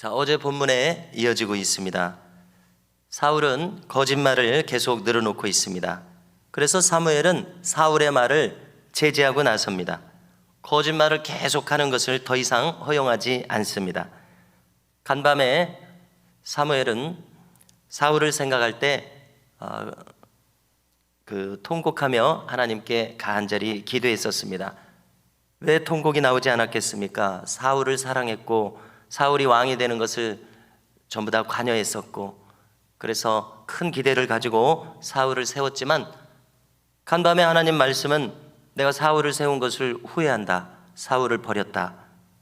자, 어제 본문에 이어지고 있습니다. 사울은 거짓말을 계속 늘어놓고 있습니다. 그래서 사무엘은 사울의 말을 제지하고 나섭니다. 거짓말을 계속하는 것을 더 이상 허용하지 않습니다. 간밤에 사무엘은 사울을 생각할 때 어, 그 통곡하며 하나님께 간절히 기도했었습니다. 왜 통곡이 나오지 않았겠습니까? 사울을 사랑했고 사울이 왕이 되는 것을 전부 다 관여했었고 그래서 큰 기대를 가지고 사울을 세웠지만 간밤에 하나님 말씀은 내가 사울을 세운 것을 후회한다. 사울을 버렸다.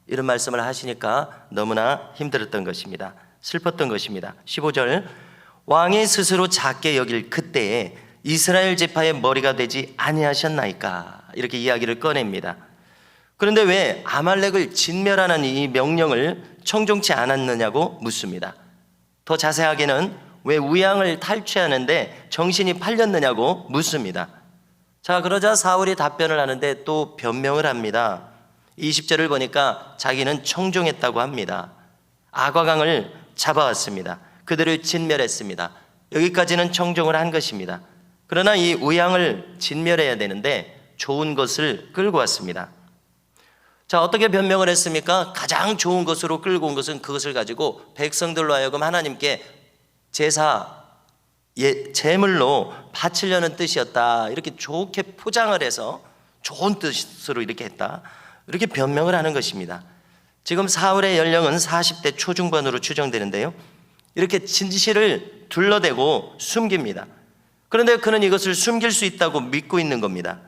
이런 말씀을 하시니까 너무나 힘들었던 것입니다. 슬펐던 것입니다. 15절 왕이 스스로 작게 여길 그때에 이스라엘 지파의 머리가 되지 아니하셨나이까 이렇게 이야기를 꺼냅니다. 그런데 왜 아말렉을 진멸하는 이 명령을 청종치 않았느냐고 묻습니다. 더 자세하게는 왜 우양을 탈취하는데 정신이 팔렸느냐고 묻습니다. 자, 그러자 사울이 답변을 하는데 또 변명을 합니다. 20절을 보니까 자기는 청종했다고 합니다. 아과강을 잡아왔습니다. 그들을 진멸했습니다. 여기까지는 청종을 한 것입니다. 그러나 이 우양을 진멸해야 되는데 좋은 것을 끌고 왔습니다. 자, 어떻게 변명을 했습니까? 가장 좋은 것으로 끌고 온 것은 그것을 가지고 백성들로 하여금 하나님께 제사, 예, 제물로 바치려는 뜻이었다. 이렇게 좋게 포장을 해서 좋은 뜻으로 이렇게 했다. 이렇게 변명을 하는 것입니다. 지금 사울의 연령은 40대 초중반으로 추정되는데요. 이렇게 진실을 둘러대고 숨깁니다. 그런데 그는 이것을 숨길 수 있다고 믿고 있는 겁니다.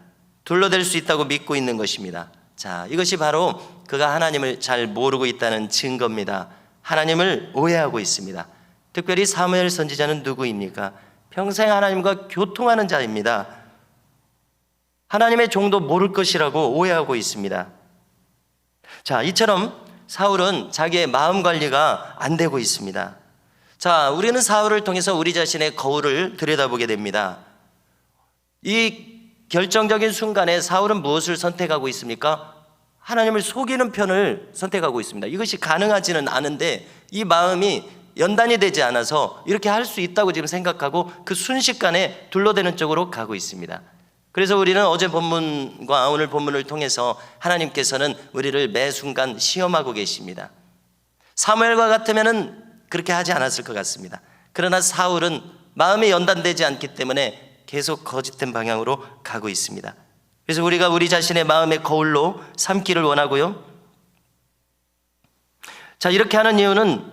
둘러댈 수 있다고 믿고 있는 것입니다. 자, 이것이 바로 그가 하나님을 잘 모르고 있다는 증거입니다. 하나님을 오해하고 있습니다. 특별히 사무엘 선지자는 누구입니까? 평생 하나님과 교통하는 자입니다. 하나님의 종도 모를 것이라고 오해하고 있습니다. 자, 이처럼 사울은 자기의 마음 관리가 안 되고 있습니다. 자, 우리는 사울을 통해서 우리 자신의 거울을 들여다보게 됩니다. 이 결정적인 순간에 사울은 무엇을 선택하고 있습니까? 하나님을 속이는 편을 선택하고 있습니다. 이것이 가능하지는 않은데 이 마음이 연단이 되지 않아서 이렇게 할 수 있다고 지금 생각하고 그 순식간에 둘러대는 쪽으로 가고 있습니다. 그래서 우리는 어제 본문과 오늘 본문을 통해서 하나님께서는 우리를 매 순간 시험하고 계십니다. 사무엘과 같으면은 그렇게 하지 않았을 것 같습니다. 그러나 사울은 마음이 연단되지 않기 때문에 계속 거짓된 방향으로 가고 있습니다. 그래서 우리가 우리 자신의 마음의 거울로 삼기를 원하고요. 자, 이렇게 하는 이유는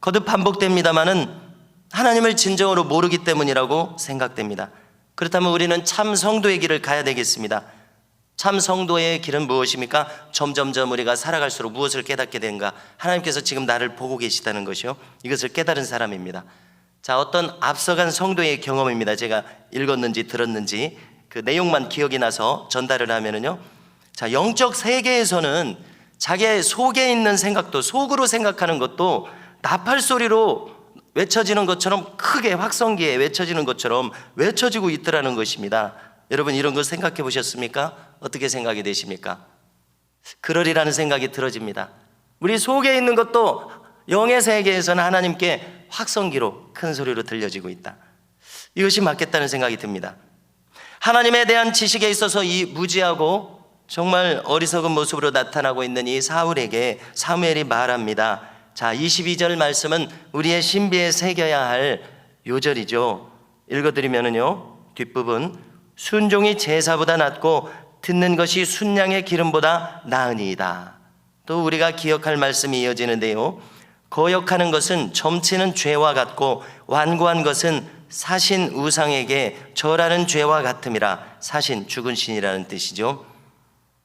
거듭 반복됩니다만은 하나님을 진정으로 모르기 때문이라고 생각됩니다. 그렇다면 우리는 참 성도의 길을 가야 되겠습니다. 참 성도의 길은 무엇입니까? 점점점 우리가 살아갈수록 무엇을 깨닫게 되는가? 하나님께서 지금 나를 보고 계시다는 것이요. 이것을 깨달은 사람입니다. 자, 어떤 앞서간 성도의 경험입니다. 제가 읽었는지 들었는지 그 내용만 기억이 나서 전달을 하면은요. 자, 영적 세계에서는 자기의 속에 있는 생각도 속으로 생각하는 것도 나팔 소리로 외쳐지는 것처럼 크게 확성기에 외쳐지는 것처럼 외쳐지고 있더라는 것입니다. 여러분 이런 거 생각해 보셨습니까? 어떻게 생각이 되십니까? 그러리라는 생각이 들어집니다. 우리 속에 있는 것도 영의 세계에서는 하나님께 확성기로 큰 소리로 들려지고 있다. 이것이 맞겠다는 생각이 듭니다. 하나님에 대한 지식에 있어서 이 무지하고 정말 어리석은 모습으로 나타나고 있는 이 사울에게 사무엘이 말합니다. 자, 22절 말씀은 우리의 신비에 새겨야 할 요절이죠. 읽어드리면은요, 뒷부분. 순종이 제사보다 낫고 듣는 것이 순양의 기름보다 나으니이다. 또 우리가 기억할 말씀이 이어지는데요. 거역하는 것은 점치는 죄와 같고 완고한 것은 사신 우상에게 절하는 죄와 같음이라 사신 죽은 신이라는 뜻이죠.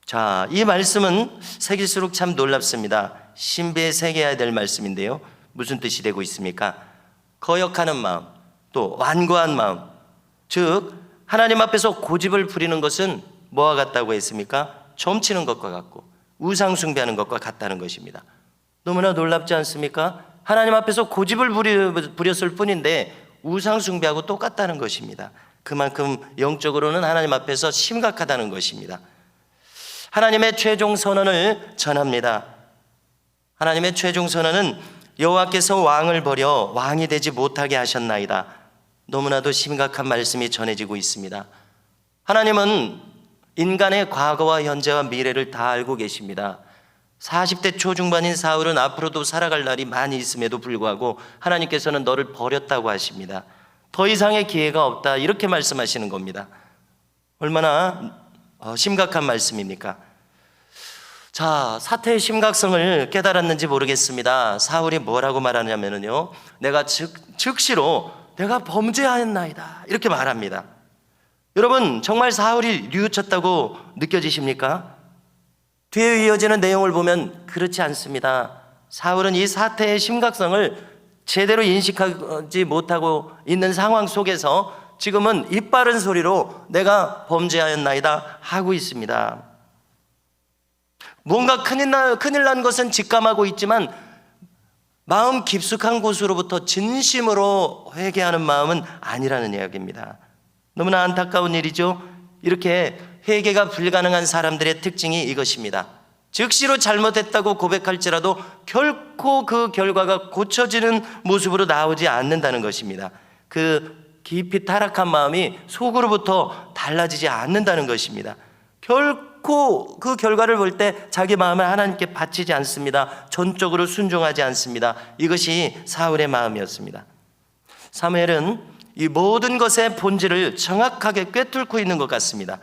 자, 이 말씀은 새길수록 참 놀랍습니다. 신비에 새겨야 될 말씀인데요. 무슨 뜻이 되고 있습니까? 거역하는 마음, 또 완고한 마음. 즉, 하나님 앞에서 고집을 부리는 것은 뭐와 같다고 했습니까? 점치는 것과 같고 우상 숭배하는 것과 같다는 것입니다. 너무나 놀랍지 않습니까? 하나님 앞에서 고집을 부렸을 뿐인데 우상 숭배하고 똑같다는 것입니다. 그만큼 영적으로는 하나님 앞에서 심각하다는 것입니다. 하나님의 최종 선언을 전합니다. 하나님의 최종 선언은 여호와께서 왕을 버려 왕이 되지 못하게 하셨나이다. 너무나도 심각한 말씀이 전해지고 있습니다. 하나님은 인간의 과거와 현재와 미래를 다 알고 계십니다. 40대 초중반인 사울은 앞으로도 살아갈 날이 많이 있음에도 불구하고 하나님께서는 너를 버렸다고 하십니다. 더 이상의 기회가 없다. 이렇게 말씀하시는 겁니다. 얼마나 어, 심각한 말씀입니까? 자, 사태의 심각성을 깨달았는지 모르겠습니다. 사울이 뭐라고 말하냐면요. 내가 즉, 즉시로 내가 범죄하였나이다. 이렇게 말합니다. 여러분, 정말 사울이 뉘우쳤다고 느껴지십니까? 뒤에 이어지는 내용을 보면 그렇지 않습니다. 사울은 이 사태의 심각성을 제대로 인식하지 못하고 있는 상황 속에서 지금은 입 바른 소리로 내가 범죄하였나이다 하고 있습니다. 뭔가 큰일, 나, 큰일 난 것은 직감하고 있지만 마음 깊숙한 곳으로부터 진심으로 회개하는 마음은 아니라는 이야기입니다. 너무나 안타까운 일이죠. 이렇게 회개가 불가능한 사람들의 특징이 이것입니다. 즉시로 잘못했다고 고백할지라도 결코 그 결과가 고쳐지는 모습으로 나오지 않는다는 것입니다. 그 깊이 타락한 마음이 속으로부터 달라지지 않는다는 것입니다. 결코 그 결과를 볼 때 자기 마음을 하나님께 바치지 않습니다. 전적으로 순종하지 않습니다. 이것이 사울의 마음이었습니다. 사무엘은 이 모든 것의 본질을 정확하게 꿰뚫고 있는 것 같습니다.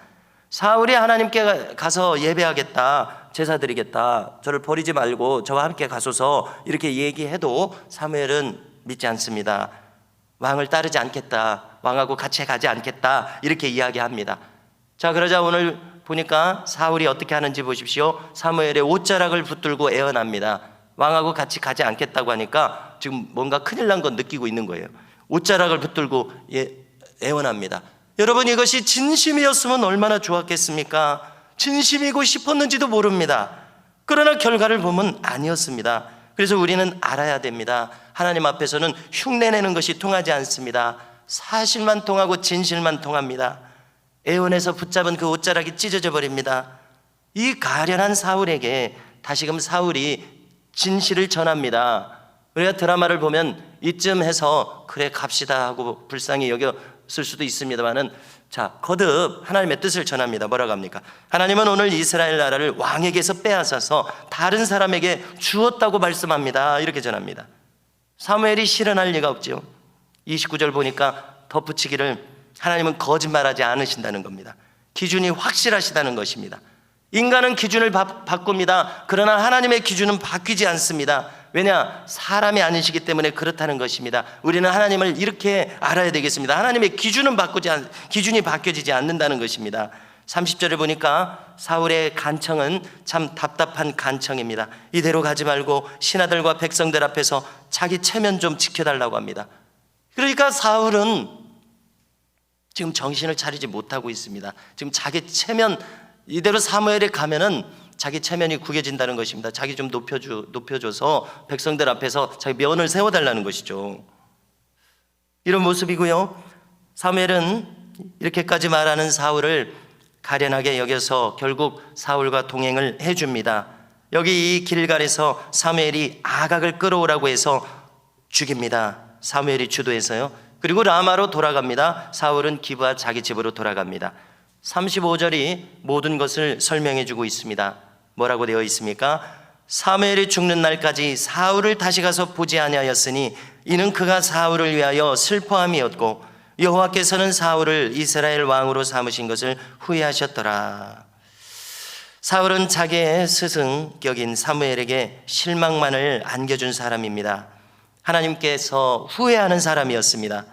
사울이 하나님께 가서 예배하겠다, 제사 드리겠다, 저를 버리지 말고 저와 함께 가소서 이렇게 얘기해도 사무엘은 믿지 않습니다. 왕을 따르지 않겠다, 왕하고 같이 가지 않겠다 이렇게 이야기합니다. 자 그러자 오늘 보니까 사울이 어떻게 하는지 보십시오. 사무엘의 옷자락을 붙들고 애원합니다. 왕하고 같이 가지 않겠다고 하니까 지금 뭔가 큰일 난 건 느끼고 있는 거예요. 옷자락을 붙들고 예, 애원합니다. 여러분 이것이 진심이었으면 얼마나 좋았겠습니까? 진심이고 싶었는지도 모릅니다. 그러나 결과를 보면 아니었습니다. 그래서 우리는 알아야 됩니다. 하나님 앞에서는 흉내내는 것이 통하지 않습니다. 사실만 통하고 진실만 통합니다. 애원에서 붙잡은 그 옷자락이 찢어져 버립니다. 이 가련한 사울에게 다시금 사울이 진실을 전합니다. 우리가 드라마를 보면 이쯤 해서 그래 갑시다 하고 불쌍히 여겼 을 수도 있습니다만은 자 거듭 하나님의 뜻을 전합니다. 뭐라고 합니까? 하나님은 오늘 이스라엘 나라를 왕에게서 빼앗아서 다른 사람에게 주었다고 말씀합니다. 이렇게 전합니다. 사무엘이 실현할 리가 없죠. 29절 보니까 덧붙이기를 하나님은 거짓말하지 않으신다는 겁니다. 기준이 확실하시다는 것입니다. 인간은 기준을 바, 바꿉니다. 그러나 하나님의 기준은 바뀌지 않습니다. 왜냐? 사람이 아니시기 때문에 그렇다는 것입니다. 우리는 하나님을 이렇게 알아야 되겠습니다. 하나님의 기준은 바꾸지 않, 기준이 바뀌어지지 않는다는 것입니다. 30절을 보니까 사울의 간청은 참 답답한 간청입니다. 이대로 가지 말고 신하들과 백성들 앞에서 자기 체면 좀 지켜달라고 합니다. 그러니까 사울은 지금 정신을 차리지 못하고 있습니다. 지금 자기 체면 이대로 사무엘에 가면은 자기 체면이 구겨진다는 것입니다. 자기 좀 높여주, 높여줘서 백성들 앞에서 자기 면을 세워달라는 것이죠. 이런 모습이고요. 사무엘은 이렇게까지 말하는 사울을 가련하게 여겨서 결국 사울과 동행을 해줍니다. 여기 이 길갈에서 사무엘이 아각을 끌어오라고 해서 죽입니다. 사무엘이 주도해서요. 그리고 라마로 돌아갑니다. 사울은 기브와 자기 집으로 돌아갑니다. 35절이 모든 것을 설명해 주고 있습니다. 뭐라고 되어 있습니까? 사무엘이 죽는 날까지 사울을 다시 가서 보지 아니하였으니 이는 그가 사울을 위하여 슬퍼함이었고 여호와께서는 사울을 이스라엘 왕으로 삼으신 것을 후회하셨더라. 사울은 자기의 스승격인 사무엘에게 실망만을 안겨준 사람입니다. 하나님께서 후회하는 사람이었습니다.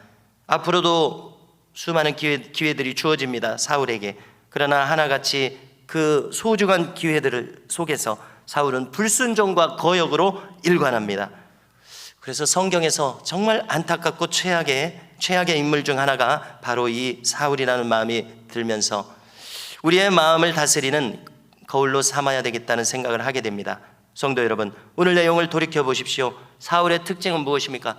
앞으로도 수많은 기회, 기회들이 주어집니다. 사울에게. 그러나 하나같이 그 소중한 기회들을 속에서 사울은 불순종과 거역으로 일관합니다. 그래서 성경에서 정말 안타깝고 최악의 최악의 인물 중 하나가 바로 이 사울이라는 마음이 들면서 우리의 마음을 다스리는 거울로 삼아야 되겠다는 생각을 하게 됩니다. 성도 여러분, 오늘 내용을 돌이켜 보십시오. 사울의 특징은 무엇입니까?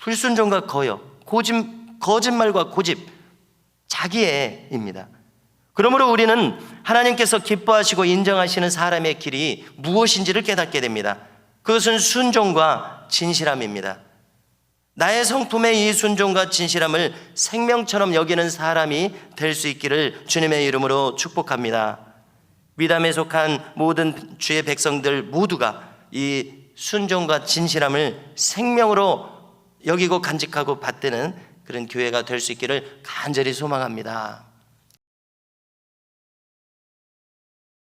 불순종과 거역, 고집, 거짓말과 고집, 자기애입니다. 그러므로 우리는 하나님께서 기뻐하시고 인정하시는 사람의 길이 무엇인지를 깨닫게 됩니다. 그것은 순종과 진실함입니다. 나의 성품의 이 순종과 진실함을 생명처럼 여기는 사람이 될 수 있기를 주님의 이름으로 축복합니다. 미담에 속한 모든 주의 백성들 모두가 이 순종과 진실함을 생명으로 여기고 간직하고 받드는 그런 교회가 될 수 있기를 간절히 소망합니다.